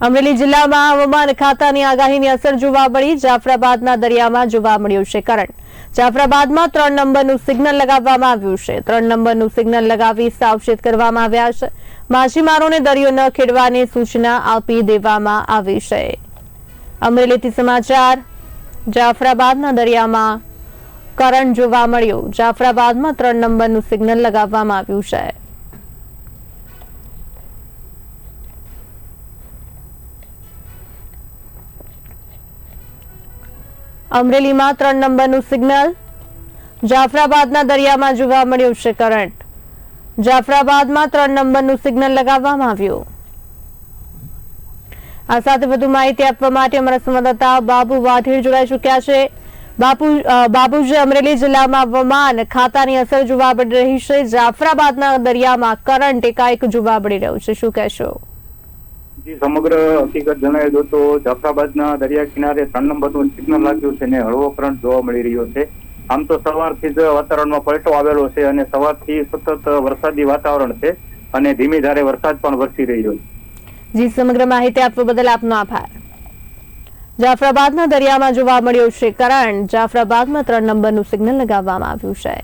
અમરેલી જિલ્લામાં હવામાન ખાતાની આગાહીની અસર જોવા મળી. જાફરાબાદના દરિયામાં જોવા મળ્યું છે કરંટ. જાફરાબાદમાં ત્રણ નંબરનું સિગ્નલ લગાવવામાં આવ્યું છે. ત્રણ નંબરનું સિગ્નલ લગાવી સાવચેત કરવામાં આવ્યા છે. માછીમારોને દરિયો ન ખેડવાની સૂચના આપી દેવામાં આવી છે. અમરેલીથી સમાચાર. જાફરાબાદના દરિયામાં કરંટ જોવા મળ્યો. જાફરાબાદમાં ત્રણ નંબરનું સિગ્નલ લગાવવામાં આવ્યું છે. અમરેલીમાં ત્રણ નંબરનું સિગ્નલ. જાફરાબાદના દરિયામાં જોવા મળ્યું છે કરંટ. જાફરાબાદમાં ત્રણ નંબરનું સિગ્નલ લગાવવામાં આવ્યું. આ સાથે વધુ માહિતી આપવા માટે અમારા સંવાદદાતા બાબુ વાઢેર જોડાઈ ચુક્યા છે. બાપુ બાબુજી અમરેલી જિલ્લામાં હવામાન ખાતાની અસર જોવા મળી રહી છે, જાફરાબાદના દરિયામાં કરંટ એકાએક જોવા મળી રહ્યું છે. શું કહેશો? સમગ્ર હકીકત જણાવી દો તો જાફરાબાદના દરિયા કિનારે ત્રણ નંબરનું સિગ્નલ લાગ્યું છે ને હળવો કરંટ જોવા મળી રહ્યો છે. આમ તો સવારથી જ વાતાવરણમાં પલટો આવેલો છે અને સવારથી સતત વરસાદી વાતાવરણ છે અને ધીમી ધારે વરસાદ પણ વરસી રહ્યો છે. જી, સમગ્ર માહિતી આપવા બદલ આપનો આભાર. જાફરાબાદના દરિયામાં જોવા મળ્યો છે કરંટ જાફરાબાદમાં ત્રણ નંબરનું સિગ્નલ લગાવવામાં આવ્યું છે.